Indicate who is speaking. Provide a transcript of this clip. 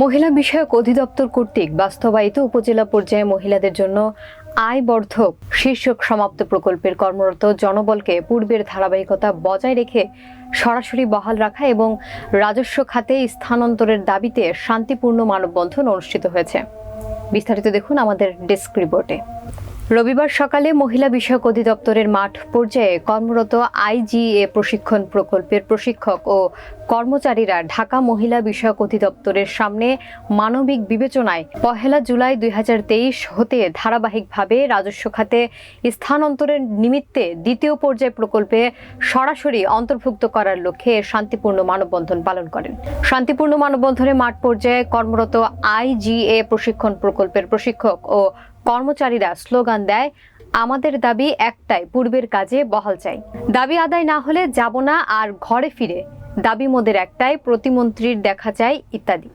Speaker 1: মহিলা বিষয়ক অধিদপ্তর কর্তৃক বাস্তবায়িত উপজেলা পর্যায়ে মহিলাদের জন্য আয় বর্ধক শীর্ষক সমাপ্ত প্রকল্পের কর্মরত জনবলকে পূর্বের ধারাবাহিকতা বজায় রেখে সরাসরি বহাল রাখা এবং রাজস্ব খাতে স্থানান্তরের দাবিতে শান্তিপূর্ণ মানববন্ধন অনুষ্ঠিত হয়েছে। বিস্তারিত দেখুন আমাদের ডেস্ক রিপোর্টে। রবিবার সকালে মহিলা বিষয়ক অধিদপ্তরের মাঠ পর্যায়ে কর্মরত আইজিএ প্রশিক্ষণ প্রকল্পের প্রশিক্ষক ও কর্মচারীরা ঢাকা মহিলা বিষয়ক অধিদপ্তরের সামনে মানবিক বিবেচনায় পহেলা জুলাই দুই হাজার তেইশ হতে ধারাবাহিকভাবে রাজস্ব খাতে স্থানান্তরের নিমিত্তে দ্বিতীয় পর্যায় প্রকল্পে সরাসরি অন্তর্ভুক্ত করার লক্ষ্যে শান্তিপূর্ণ মানববন্ধন পালন করেন। শান্তিপূর্ণ মানববন্ধনে মাঠ পর্যায়ে কর্মরত আইজিএ প্রশিক্ষণ প্রকল্পের প্রশিক্ষক ও কর্মচারীরা স্লোগান দেয়, আমাদের দাবি একটাই, পূর্বের কাজে বহাল চাই। দাবি আদায় না হলে যাব না আর ঘরে ফিরে। দাবি মোদের একটাই, প্রতিমন্ত্রীর দেখা চাই ইত্যাদি।